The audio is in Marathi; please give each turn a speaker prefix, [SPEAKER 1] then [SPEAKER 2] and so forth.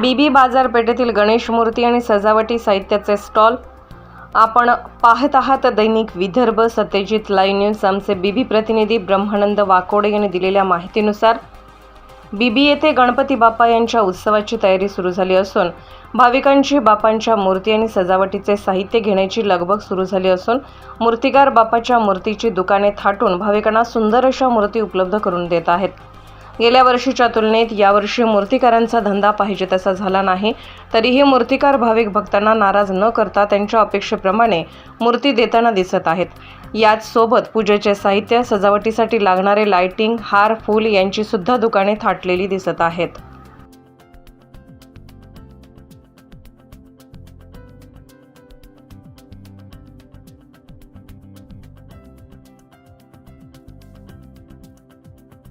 [SPEAKER 1] बीबी बाजारपेठेतील गणेश मूर्ती आणि सजावटी साहित्याचे स्टॉल. आपण पाहत आहात दैनिक विदर्भ सत्यजित लाईव्ह न्यूज. आमचे बीबी प्रतिनिधी ब्रह्मानंद वाकोडे यांनी दिलेल्या माहितीनुसार बीबी येथे गणपती बाप्पा यांच्या उत्सवाची तयारी सुरू झाली असून भाविकांची बापांच्या मूर्ती आणि सजावटीचे साहित्य घेण्याची लगबग सुरू झाली असून मूर्तिकार बापाच्या मूर्तीची दुकाने थाटून भाविकांना सुंदर अशा मूर्ती उपलब्ध करून देत आहेत. गेल्या वर्षीच्या तुलनेत यावर्षी मूर्तिकारांचा धंदा पाहिजे तसा झाला नाही. तरीही मूर्तिकार भाविक भक्तांना नाराज न करता त्यांच्या अपेक्षेप्रमाणे मूर्ती देताना दिसत आहेत. याच सोबत पूजेचे साहित्य सजावटीसाठी लागणारे लाइटिंग हार फूल यांची सुद्धा दुकाने थाटलेली दिसत आहेत.